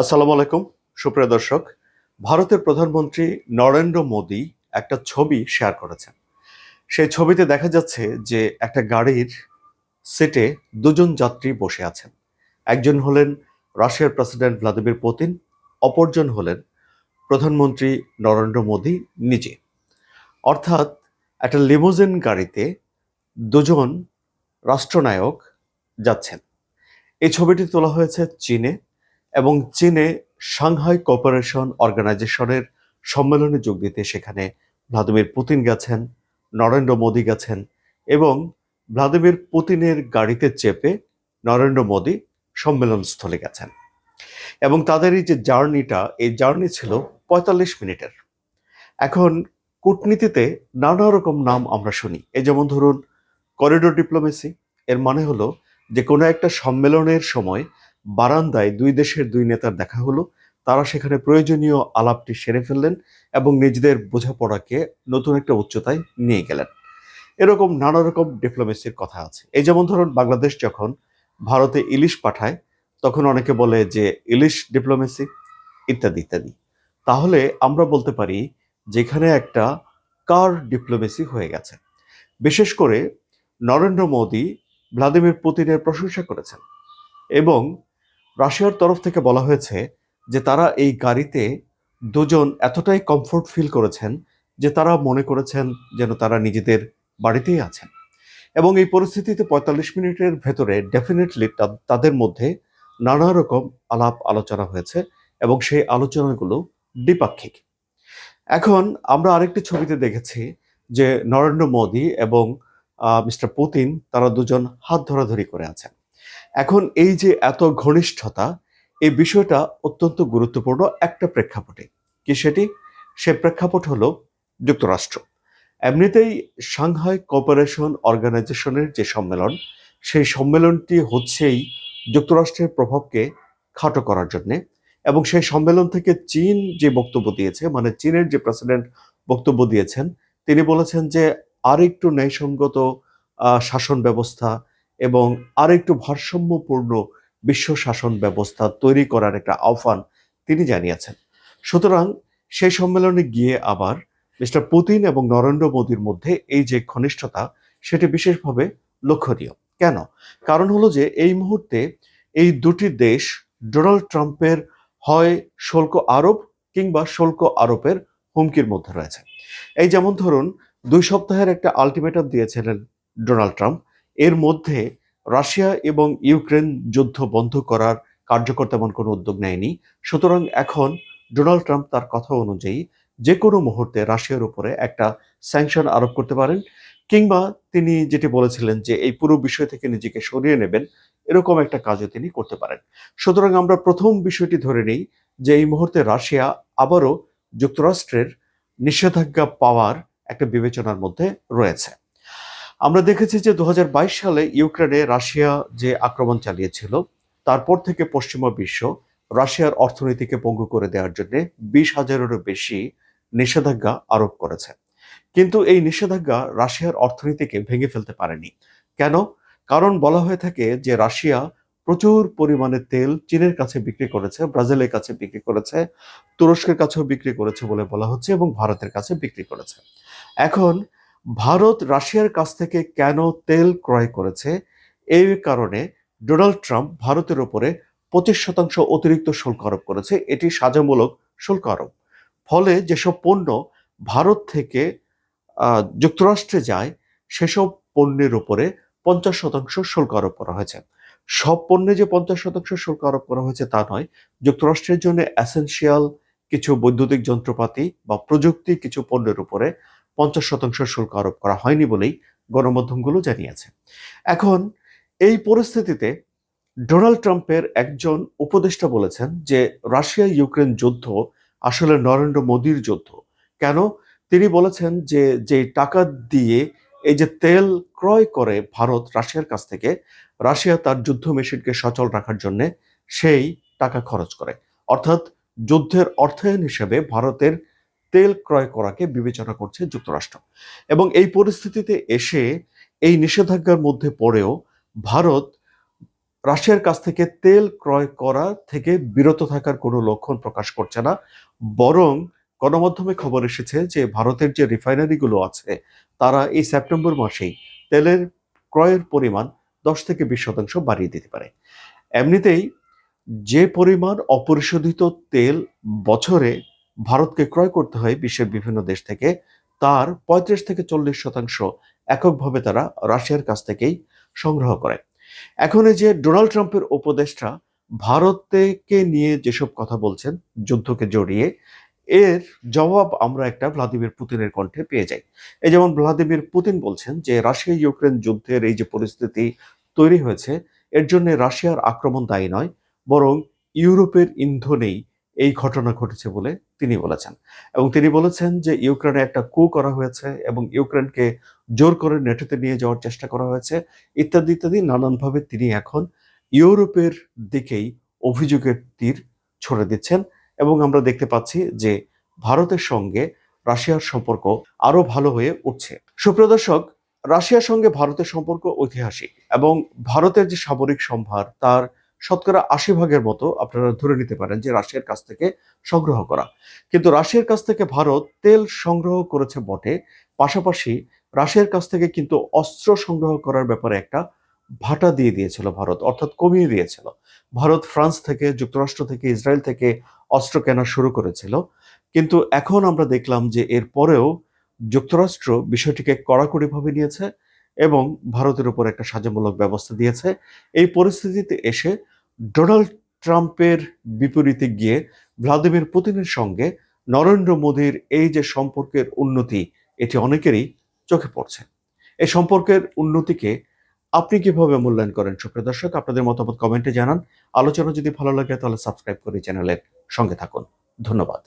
আসসালামু আলাইকুম, সুপ্রিয় দর্শক। ভারতের প্রধানমন্ত্রী নরেন্দ্র মোদী একটা ছবি শেয়ার করেছেন। সেই ছবিতে দেখা যাচ্ছে যে একটা গাড়ির সিটে দুজন যাত্রী বসে আছেন। একজন হলেন রাশিয়ার প্রেসিডেন্ট ভ্লাদিমির পুতিন, অপরজন হলেন প্রধানমন্ত্রী নরেন্দ্র মোদী নিজে। অর্থাৎ একটা লিমোজিন গাড়িতে দুজন রাষ্ট্রনায়ক যাচ্ছেন। এই ছবিটি তোলা হয়েছে চীনে। এবং চীনে সাংহাই কোঅপারেশন অর্গানাইজেশনের সম্মেলনে যোগ দিতে সেখানে ভ্লাদিমির পুতিন গেছেন, নরেন্দ্র মোদী গেছেন এবং ভ্লাদিমির পুতিনের গাড়িতে চেপে নরেন্দ্র মোদী সম্মেলনস্থলে গেছেন। এবং তাদের এই যে জার্নিটা, এই জার্নি ছিল পঁয়তাল্লিশ মিনিটের। এখন কূটনীতিতে নানা রকম নাম আমরা শুনি। এই যেমন ধরুন করিডোর ডিপ্লোমেসি এর মানে হলো যে কোনো একটা সম্মেলনের সময় বারান্দায় দুই দেশের দুই নেতার দেখা হলো। তারা সেখানে প্রয়োজনীয় আলাপটি সেরে ফেললেন এবং নিজেদের বোঝাপড়াকে নতুন একটা উচ্চতায় নিয়ে গেলেন। এরকম নানা রকম ডিপ্লোমেসির কথা আছে। এই যেমন ধরুন, বাংলাদেশ যখন ভারতে ইলিশ পাঠায়, তখন অনেকে বলে যে, ইলিশ ডিপ্লোমেসি ইত্যাদি ইত্যাদি। তাহলে আমরা বলতে পারি, যেখানে একটা কার ডিপ্লোমেসি হয়ে গেছে। বিশেষ করে নরেন্দ্র মোদী, ভ্লাদিমির পুতিনের প্রশংসা করেছেন এবং রাশিয়ার তরফ থেকে বলা হয়েছে যে তারা এই গাড়িতে দুজন এতটাই কমফোর্ট ফিল করেছেন যে তারা মনে করেছেন যেন তারা নিজেদের বাড়িতেই আছেন। এবং এই পরিস্থিতিতে পঁয়তাল্লিশ মিনিটের ভেতরে ডেফিনেটলি তাদের মধ্যে নানা রকম আলাপ আলোচনা হয়েছে এবং সেই আলোচনাগুলো দ্বিপাক্ষিক। এখন আমরা আরেকটি ছবিতে দেখেছি যে নরেন্দ্র মোদী এবং মিস্টার পুতিন তারা দুজন হাত ধরাধরি করে আছেন। এখন এই যে এত ঘনিষ্ঠতা, এই বিষয়টা অত্যন্ত গুরুত্বপূর্ণ একটা প্রেক্ষাপটে। কি সেটি? সে প্রেক্ষাপট হল যুক্তরাষ্ট্র। এমনিতেই সাংহাই কোঅপারেশন অর্গানাইজেশনের যে সম্মেলন, সেই সম্মেলনটি হচ্ছেই যুক্তরাষ্ট্রের প্রভাবকে খাটো করার জন্যে এবং সেই সম্মেলন থেকে চীন যে বক্তব্য দিয়েছে মানে চীনের যে প্রেসিডেন্ট বক্তব্য দিয়েছেন, তিনি বলেছেন যে আরেকটু ন্যায়সঙ্গত শাসন ব্যবস্থা এবং আরেকটু ভারসাম্যপূর্ণ বিশ্ব শাসন ব্যবস্থা তৈরি করার একটা আহ্বান তিনি জানিয়েছেন। সুতরাং সেই সম্মেলনে গিয়ে আবার মিস্টার পুতিন এবং নরেন্দ্র মোদীর মধ্যে এই যে ঘনিষ্ঠতা, সেটি বিশেষভাবে লক্ষণীয়। কেন? কারণ হলো যে এই মুহূর্তে এই দুটি দেশ, ডোনাল্ড ট্রাম্পের হয় শুল্ক আরোপ কিংবা শুল্ক আরোপের হুমকির মধ্যে রয়েছে। এই যেমন ধরুন, দুই সপ্তাহের একটা আলটিমেটাম দিয়েছিলেন ডোনাল্ড ট্রাম্প এর মধ্যে রাশিয়া এবং ইউক্রেন যুদ্ধ বন্ধ করার কার্যকর তেমন কোনো উদ্যোগ নেয়নি। সুতরাং এখন ডোনাল্ড ট্রাম্প তার কথা অনুযায়ী যে কোনো মুহূর্তে রাশিয়ার উপরে একটা স্যাংশন আরোপ করতে পারেন কিংবা তিনি যেটি বলেছিলেন যে এই পুরো বিষয় থেকে নিজেকে সরিয়ে নেবেন, এরকম একটা কাজও তিনি করতে পারেন। সুতরাং আমরা প্রথম বিষয়টি ধরে নিই যে এই মুহূর্তে রাশিয়া আবারও যুক্তরাষ্ট্রের নিষেধাজ্ঞা পাওয়ার একটা বিবেচনার মধ্যে রয়েছে। আমরা দেখেছি যে দু হাজার বাইশ সালে ইউক্রেনে রাশিয়া যে আক্রমণ চালিয়েছিল, তারপর থেকে পশ্চিমা বিশ্ব রাশিয়ার অর্থনীতিকে পঙ্গু করে দেওয়ার জন্য বিশ হাজারেরও বেশি নিষেধাজ্ঞা আরোপ করেছে। কিন্তু এই নিষেধাজ্ঞা রাশিয়ার অর্থনীতিকে ভেঙে ফেলতে পারেনি। কেন? কারণ বলা হয়ে থাকে যে রাশিয়া প্রচুর পরিমাণে তেল চীনের কাছে বিক্রি করেছে, ব্রাজিলের কাছে বিক্রি করেছে, তুরস্কের কাছেও বিক্রি করেছে বলে বলা হচ্ছে এবং ভারতের কাছে বিক্রি করেছে। এখন ভারত রাশিয়ার কাছ থেকে কেন তেল ক্রয় করেছে? এই কারণে ডোনাল্ড ট্রাম্প ভারতের ওপরে পঁচিশ শতাংশ অতিরিক্ত শুল্ক আরোপ করেছে। এটি সাজামূলক শুল্ক আরোপ। ফলে যেসব পণ্য ভারত থেকে যুক্তরাষ্ট্রে যায়, সেসব পণ্যের উপরে পঞ্চাশ শতাংশ শুল্ক আরোপ করা হয়েছে। সব পণ্যে যে পঞ্চাশ শতাংশ শুল্ক আরোপ করা হয়েছে তা নয়, যুক্তরাষ্ট্রের জন্য অ্যাসেন্সিয়াল কিছু বৈদ্যুতিক যন্ত্রপাতি বা প্রযুক্তি কিছু পণ্যের উপরে পঞ্চাশ শতাংশ শুল্ক আরোপ করা হয়নি বলেই গণমাধ্যমগুলো জানিয়েছে। এখন এই পরিস্থিতিতে ডোনাল্ড ট্রাম্পের একজন উপদেষ্টা বলেছেন যে রাশিয়া ইউক্রেন যুদ্ধ আসলে নরেন্দ্র মোদীর যুদ্ধ। কেন? তিনি বলেছেন যে যে টাকা দিয়ে এই যে তেল ক্রয় করে ভারত রাশিয়ার কাছ থেকে, রাশিয়া তার যুদ্ধ মেশিনকে সচল রাখার জন্য সেই টাকা খরচ করে। অর্থাৎ যুদ্ধের অর্থায়ন হিসেবে ভারতের তেল ক্রয় করাকে বিবেচনা করছে যুক্তরাষ্ট্র। এবং এই পরিস্থিতিতে এসে এই নিষেধাজ্ঞার মধ্যে পড়েও ভারত রাশিয়ার কাছ থেকে তেল ক্রয় করা থেকে বিরত থাকার কোনো লক্ষণ প্রকাশ করছে না, বরং গণমাধ্যমে খবর এসেছে যে ভারতের যে রিফাইনারিগুলো আছে, তারা এই সেপ্টেম্বর মাসেই তেলের ক্রয়ের পরিমাণ দশ থেকে বিশ শতাংশ বাড়িয়ে দিতে পারে। এমনিতেই যে পরিমাণ অপরিশোধিত তেল বছরে ভারতকে ক্রয় করতে হয় বিশ্বের বিভিন্ন দেশ থেকে, তার পঁয়ত্রিশ থেকে চল্লিশ শতাংশ এককভাবে তারা রাশিয়ার কাছ থেকেই সংগ্রহ করে। এখন এই যে ডোনাল্ড ট্রাম্পের উপদেষ্টা ভারতকে নিয়ে যেসব কথা বলছেন, যুদ্ধকে জড়িয়ে, এর জবাব আমরা একটা ভ্লাদিমির পুতিনের কণ্ঠে পেয়ে যাই। এই যেমন ভ্লাদিমির পুতিন বলছেন যে রাশিয়া ইউক্রেন যুদ্ধের এই যে পরিস্থিতি তৈরি হয়েছে, এর জন্য রাশিয়ার আক্রমণ দায়ী নয়, বরং ইউরোপের ইন্ধনেই এই ঘটনা ঘটেছে বলে তিনি বলেছেন। এবং তিনি বলেছেন যে, ইউক্রেনে একটা কু করা হয়েছে এবং ইউক্রেনকে জোর করে নেটোতে নিয়ে যাওয়ার চেষ্টা করা হয়েছে। ইত্যাদি ইত্যাদি নানানভাবে তিনি এখন ইউরোপের দিকেই অভিযোগের তীর ছড়ে দিচ্ছেন এবং আমরা দেখতে পাচ্ছি যে, ভারতের সঙ্গে রাশিয়ার সম্পর্ক আরও ভালো হয়ে উঠছে। সুপ্রিয় দর্শক, রাশিয়ার সঙ্গে ভারতের সম্পর্ক ঐতিহাসিক এবং ভারতের যে সামরিক সম্ভার, তার শতকরা আশি ভাগের মতো আপনারা ধরে নিতে পারেন যে রাশিয়ার কাছ থেকে সংগ্রহ করা। কিন্তু রাশিয়ার কাছ থেকে ভারত তেল সংগ্রহ করেছে বটে, পাশাপাশি রাশিয়ার কাছ থেকে কিন্তু অস্ত্র সংগ্রহ করার ব্যাপারে একটা ভাটা দিয়ে দিয়েছিল ভারত, অর্থাৎ কমিয়ে দিয়েছিল। ভারত ফ্রান্স থেকে, যুক্তরাষ্ট্র থেকে, ইসরায়েল থেকে অস্ত্র কেনা শুরু করেছিল। কিন্তু এখন আমরা দেখলাম যে এর পরেও যুক্তরাষ্ট্র বিষয়টিকে কড়াকড়িভাবে নিয়েছে এবং ভারতের উপর একটা সাজামূলক ব্যবস্থা দিয়েছে। এই পরিস্থিতিতে এসে ডোনাল্ড ট্রাম্পের বিপরীতে গিয়ে ভ্লাদিমির পুতিনের সঙ্গে নরেন্দ্র মোদীর এই যে সম্পর্কের উন্নতি, এটি অনেকেরই চোখে পড়ছে। এই সম্পর্কের উন্নতিকে আপনি কীভাবে মূল্যায়ন করেন? সুপ্রিয় দর্শক, আপনাদের মতামত কমেন্টে জানান। আলোচনা যদি ভালো লাগে, তাহলে সাবস্ক্রাইব করে চ্যানেলের সঙ্গে থাকুন। ধন্যবাদ।